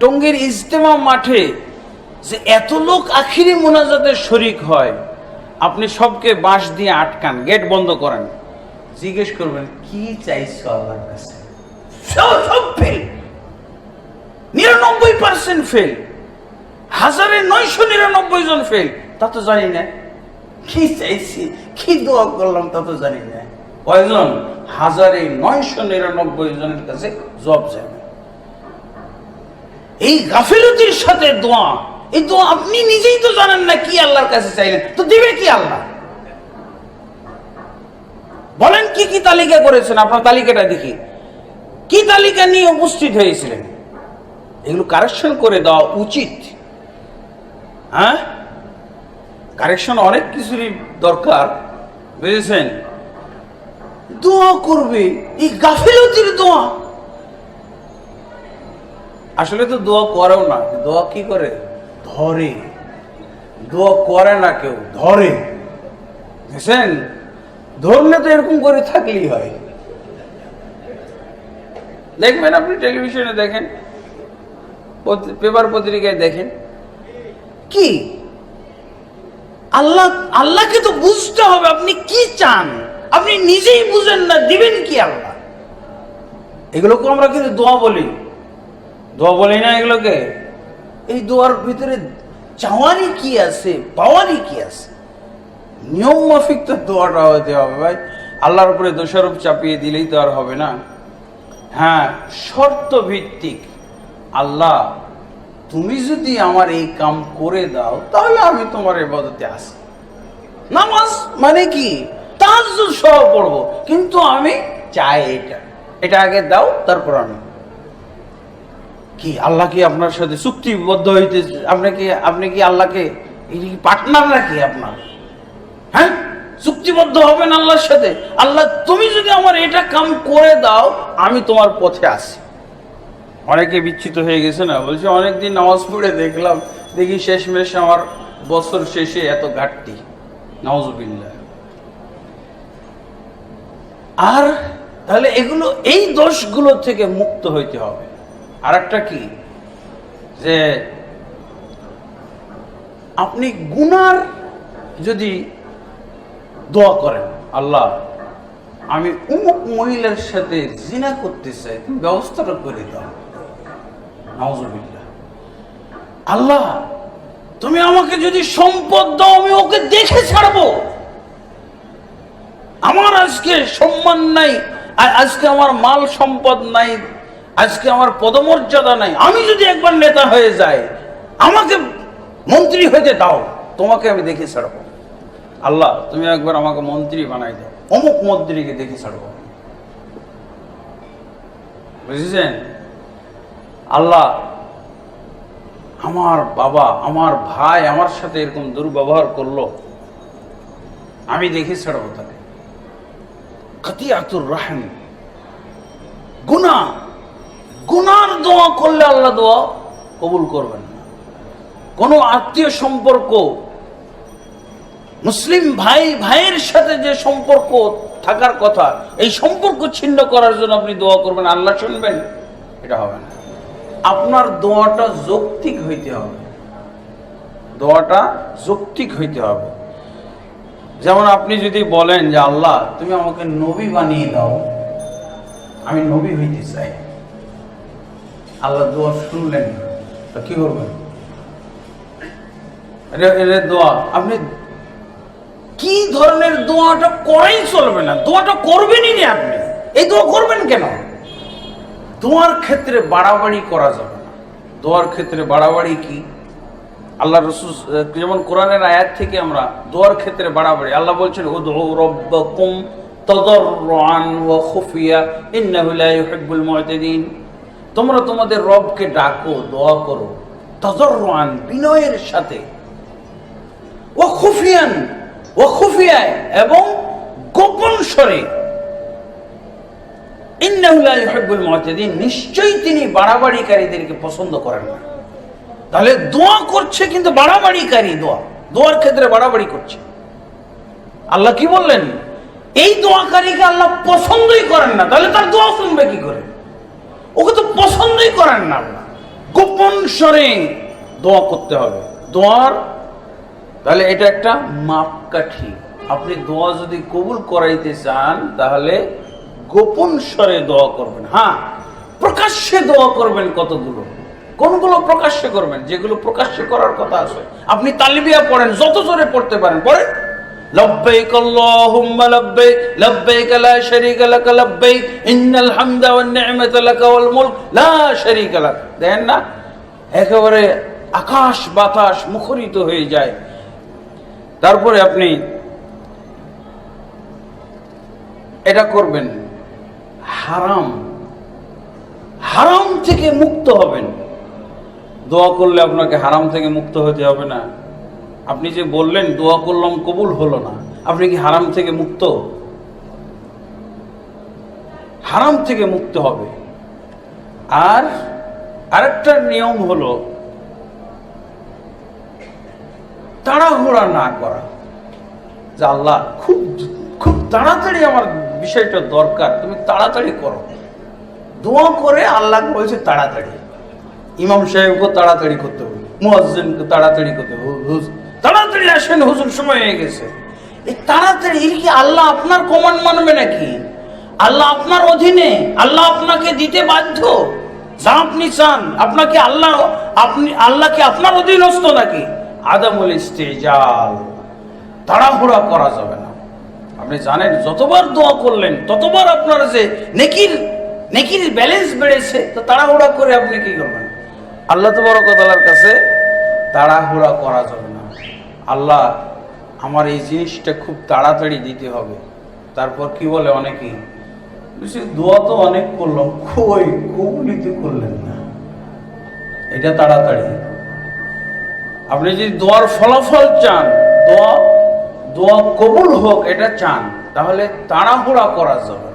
টঙ্গীর ইজতেমা মাঠে যে এত লোক আখিরি মোনাজাতের শরিক হয়, আপনি সবকে বাঁশ দিয়ে আটকান, গেট বন্ধ করেন। জিজ্ঞেস করবেন, কি চাইছো আল্লাহর কাছে? নিরানব্বই পার্সেন্ট ফেল হাজারে নয়শো নিরানব্বই জন ফেল তা তো জানি না। কি চাইছি, কি দোয়া করলাম তা তো জানি না। কয়জন? হাজারে নয়শো নিরানব্বই জনের কাছে জব যাবে এই গাফিলতির সাথে দোয়া, এই দোয়া আপনি নিজেই তো জানেন না কি আল্লাহর কাছে চাইলেন, তো দিবে কি আল্লাহ? বলেন কি কি তালিকা করেছেন? আপনার তালিকাটা দেখি। কি তালিকা নিয়ে উপস্থিত হয়েছিলেন? এগুলো কারেকশন করে দেওয়া উচিত। হ্যাঁ? কারেকশন অনেক কিছুরই দরকার, বুঝেছেন? দোয়া করবে, এই গাফিলতির দোয়া। আসলে তো দোয়া করেও না দোয়া কি করে? ধরে। দোয়া করে না কেউ। ধরে। বুঝছেন? ধরলে তো এরকম করে থাকলেই হয়। দেখবেন আপনি টেলিভিশনে দেখেন পেপার পত্রিকায় দেখেন। কি? আল্লাহ আল্লাহকে তো বুঝতে হবে আপনি কি চান। আপনি নিজেই বুঝেন না দিবেন কি আল্লাহ। এগুলোকে আমরা কিন্তু দোয়া বলি। দোয়া বলি না এগুলোকে। এই দোয়ার ভিতরে চাওয়ারই কি আছে পাওয়ারই কি আছে? নিয়ম মাফিক তো দোয়াটা হতে হবে ভাই। আল্লাহর উপরে দোষারোপ চাপিয়ে দিলেই তো আর হবে না। হ্যাঁ শর্ত ভিত্তিক। আল্লাহ, তুমি যদি আমার এই কাম করে দাও, তাহলে আমি তোমার এবাদতে আসি। নামাজ মানে কি? তার সহ পড়ব। কিন্তু আমি চাই এটা। এটা আগে দাও, তারপর আমি কি, আল্লাহ কি আপনার সাথে চুক্তিবদ্ধ হইতে আপনি কি আপনি কি আল্লাহকে পার্টনার নাকি আপনার? হ্যাঁ? চুক্তিবদ্ধ হবেন আল্লাহর সাথে? আল্লাহ, তুমি যদি আমার এটা কাম করে দাও, আমি তোমার পথে আসি অনেকে বিচ্ছিত হয়ে গেছে না? বলছে, অনেকদিন নামাজ পড়ে দেখলাম, দেখি শেষমেশ আমার বছর শেষে এত ঘাটতি। নওয়াজবিল্লা আর তাহলে এগুলো এই দোষগুলো থেকে মুক্ত হইতে হবে। আর একটা কি? যে আপনি গুনার যদি দোয়া করেন, আল্লাহ, আমি অমুক মহিলার সাথে জিনা করতে চাই ব্যবস্থাটা করে দাও। আল্লাহ, তুমি আমাকে যদি সম্পদ দাও, আমি ওকে দেখে ছাড়বো। আমার আজকে সম্মান নাই, আর আজকে আমার মাল সম্পদ নাই। আজকে আমার পদমর্যাদা নাই। আমি যদি একবার নেতা হয়ে যাই, আমাকে মন্ত্রী হইতে দাও। তোমাকে আমি দেখে ছাড়বো। আল্লাহ, তুমি একবার আমাকে মন্ত্রী বানাই দাও। অমুক মন্ত্রীকে দেখে ছাড়বো। বুঝেছেন? আল্লাহ, আমার বাবা, আমার ভাই আমার সাথে এরকম দুর্ব্যবহার করল। আমি দেখে ছাড়বো তাকে। কাতিয়াতুর রাহেম। গুনা গুনার দোয়া করলে আল্লাহ দোয়া কবুল করবেন। কোনো আত্মীয় সম্পর্ক, মুসলিম ভাই, ভাইয়ের সাথে যে সম্পর্ক থাকার কথা, এই সম্পর্ক ছিন্ন করার জন্য আপনি দোয়া করবেন, আল্লাহ শুনবেন, এটা হবে না। আপনার দোয়াটা যৌক্তিক হইতে হবে। দোয়াটা যৌক্তিক হইতে হবে। যেমন আপনি যদি বলেন যে, আল্লাহ, তুমি আমাকে নবী বানিয়ে দাও, আমি নবী হইতে চাই। আল্লাহ দোয়া শুনলেন। তো কি করবেন? দোয়া। আপনি কি ধরনের দোয়াটা করাই চলবে না? দোয়াটা করবেনই না আপনি। এই দোয়া করবেন কেন? দোয়ার ক্ষেত্রে বাড়াবাড়ি করা যাবে না। দোয়ার ক্ষেত্রে বাড়াবাড়ি কি? আল্লাহ রসুল, যেমন কোরআনের আয়াত থেকে আমরা দোয়ার ক্ষেত্রে বাড়াবাড়ি। আল্লাহ বলছেন ও উদউ রব্বাকুম তাদাররুআন ওয়া খুফিয়া, ইন্নাহু লা ইউহিব্বুল মু'তাদিন। তোমরা তোমাদের রবকে ডাকো, দোয়া করো। তাদাররুআন বিনয়ের সাথে। ও খুফিয়ান ও খুফিয়ায় এবং গোপন স্বরে। নিশ্চয়ই তিনি বাড়াবাড়িকারীদেরকে পছন্দ করেন না। তাহলে দোয়া করছে কিন্তু বাড়াবাড়িকারী দোয়া। দোয়ার ক্ষেত্রে বাড়াবাড়ি করছে। আল্লাহ কি বললেন? এই দোয়াকারীকে আল্লাহ পছন্দই করেন না। তাহলে তার দোয়া শুনবে কি করে? ওকে তো পছন্দই করেন না। গোপন স্বরে দোয়া করতে হবে। দোয়ার, তাহলে এটা একটা মাপকাঠি। আপনি দোয়া যদি কবুল করাইতে চান, তাহলে গোপন স্বরে দোয়া করবেন। হ্যাঁ প্রকাশ্যে দোয়া করবেন কতগুলো? কোনগুলো প্রকাশ্যে করবেন? যেগুলো প্রকাশ্যে করার কথা আছে। আপনি তালিবিয়া পড়েন, যত জোরে পড়তে পারেন। পড়েন। لبيك اللهم لبيك لبيك لا شريك لك لبيك إن الحمد والنعمة لك والملك لا شريك لك দেখেন না একেবারে আকাশ বাতাস মুখরিত হয়ে যায় তারপরে আপনি এটা করবেন হারাম হারাম থেকে মুক্ত হবেন দোয়া করলে আপনাকে হারাম থেকে মুক্ত হতে হবে না আপনি যে বললেন দোয়া করলাম কবুল হলো না, আপনি কি হারাম থেকে মুক্ত? হারাম থেকে মুক্ত হবে। আর আরেকটা নিয়ম হলো, তাড়াহুড়া না করা। যে আল্লাহ, খুব খুব তাড়াতাড়ি আমার বিষয়টা দরকার, তুমি তাড়াতাড়ি করো। দোয়া করে আল্লাহ বলছে তাড়াতাড়ি। ইমাম সাহেবকে তাড়াতাড়ি করতে হবে, মুয়াজ্জিনকে তাড়াতাড়ি করতে হবে। তাড়াতাড়ি আসেন, হুজুর সময় হয়ে গেছে। এই তাড়াতাড়ি কি আল্লাহ আপনার কমান্ড মানবে নাকি? আল্লাহ আপনার অধীনে, আল্লাহ আপনাকে দিতে বাধ্য? যা আপনি চান, আপনাকে আল্লাহ, আপনি, আল্লাহ কি আপনার অধীনস্থ নাকি? আদামুল ইস্তেজাল। তাড়াহুড়া করা যাবে না। আপনি জানেন, যতবার দোয়া করলেন, ততবার আপনার যে নেকির নেকির ব্যালেন্স বেড়েছে, তো তাড়াহুড়া করে আপনি কি করবেন? আল্লাহ তো বড় কথার কাছে তাড়াহুড়া করা যাবে আল্লাহ আমার এই জিনিসটা খুব তাড়াতাড়ি দিতে হবে। তারপর কি বলে অনেকেই? বলছি, দোয়া তো অনেক করলাম। কই? কবুলিতে করলেন না। এটা তাড়াতাড়ি। আপনি যদি দোয়ার ফলাফল চান দোয়া দোয়া কবুল হোক এটা চান তাহলে তাড়াহুড়া করা যাবে।